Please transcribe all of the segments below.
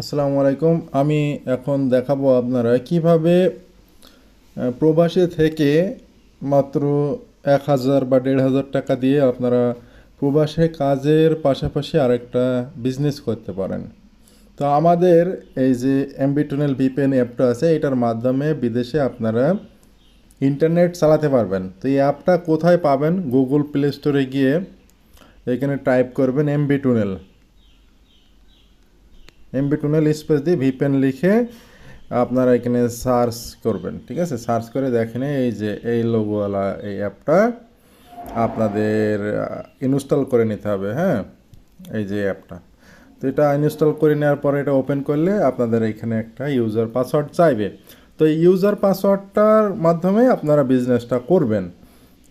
আসসালামু আলাইকুম। আমি এখন দেখাবো আপনারা কীভাবে প্রবাসে থেকে মাত্র এক হাজার বা দেড় হাজার টাকা দিয়ে আপনারা প্রবাসে কাজের পাশাপাশি আরেকটা বিজনেস করতে পারেন। তো আমাদের এই যে এমবিটুনেল ভিপিএন অ্যাপটা আছে, এটার মাধ্যমে বিদেশে আপনারা ইন্টারনেট চালাতে পারবেন। তো এই অ্যাপটা কোথায় পাবেন? গুগল প্লে স্টোরে গিয়ে এখানে টাইপ করবেন MB tunnel MB tunnel space দিয়ে ভিপেন লিখে আপনারা এখানে সার্চ করবেন, ঠিক আছে? সার্চ করে দেখেন এই যে এই লোগোওয়ালা এই অ্যাপটা আপনাদের ইনস্টল করে নিতে হবে হ্যাঁ? এই যে অ্যাপটা তো এটা ইনস্টল করে নেওয়ার পরে এটা ওপেন করলে আপনাদের এখানে একটা ইউজার পাসওয়ার্ড চাইবে। তো এই ইউজার পাসওয়ার্ডটার মাধ্যমে আপনারা বিজনেসটা করবেন।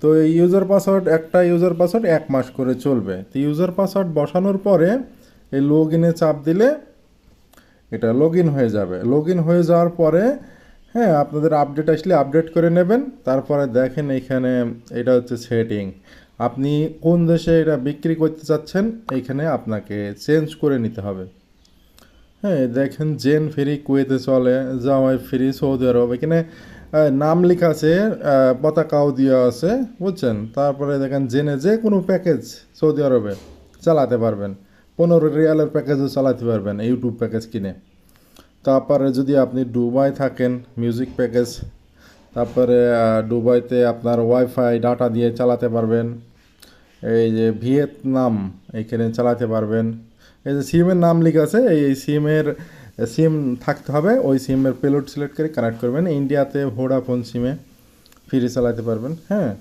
তো এই ইউজার পাসওয়ার্ড একটা ইউজার পাসওয়ার্ড এক মাস করে চলবে। তো ইউজার পাসওয়ার্ড বসানোর পরে এই লগ ইনে চাপ দিলে এটা লগ হয়ে যাবে। লগ হয়ে যাওয়ার পরে হ্যাঁ আপনাদের আপডেট আসলে আপডেট করে নেবেন। তারপরে দেখেন এখানে এটা হচ্ছে সেটিং আপনি কোন দেশে এটা বিক্রি করতে চাচ্ছেন এইখানে আপনাকে চেঞ্জ করে নিতে হবে। হ্যাঁ দেখেন জেন ফ্রি কুয়েতে চলে জামাই ফ্রি সৌদি আরব এখানে নাম লেখা আছে পতাকাও দেওয়া আছে, বুঝছেন? তারপরে দেখেন জেনে যে কোনো প্যাকেজ সৌদি আরবে চালাতে পারবেন। পনেরো রিয়ালের প্যাকেজও চালাতে পারবেন ইউটিউব প্যাকেজ কিনে। তারপরে যদি আপনি দুবাই থাকেন মিউজিক প্যাকেজ, তারপরে দুবাইতে আপনার ওয়াইফাই ডাটা দিয়ে চালাতে পারবেন। এই যে ভিয়েতনাম, এখানে চালাতে পারবেন। এই যে সিমের নাম লেখা আছে, এই সিমের, সিম থাকতে হবে, ওই সিমের পেলোড সিলেক্ট করে কানেক্ট করবেন। ইন্ডিয়াতে ভোডাফোন সিমে ফ্রি চালাতে পারবেন হ্যাঁ।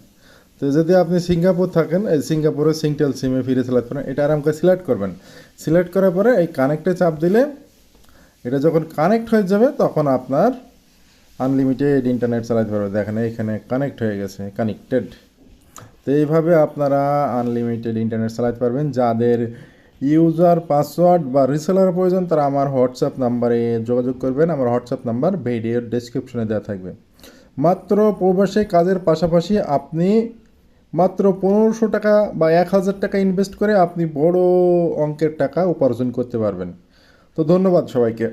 তো যদি আপনি সিঙ্গাপুর থাকেন, এই সিঙ্গাপুরে সিংটেল সিমে ফিরে চালাতে করেন, এটা আরাম করে সিলেক্ট করবেন। সিলেক্ট করার পরে এই কানেক্টে চাপ দিলে এটা যখন কানেক্ট হয়ে যাবে, তখন আপনার আনলিমিটেড ইন্টারনেট চালাতে পারবে। দেখেন এখানে কানেক্ট হয়ে গেছে কানেক্টেড তো এইভাবে আপনারা আনলিমিটেড ইন্টারনেট চালাতে পারবেন। যাদের ইউজার পাসওয়ার্ড বা রিসেলার প্রয়োজন, তারা আমার হোয়াটসঅ্যাপ নাম্বারে যোগাযোগ করবেন। আমার হোয়াটসঅ্যাপ নাম্বার ভিডিওর ডেসক্রিপশনে দেওয়া থাকবে। মাত্র প্রবাসে কাজের পাশাপাশি আপনি মাত্র পনেরোশো টাকা বা এক হাজার টাকা ইনভেস্ট করে আপনি বড় অঙ্কের টাকা উপার্জন করতে পারবেন। তো ধন্যবাদ সবাইকে।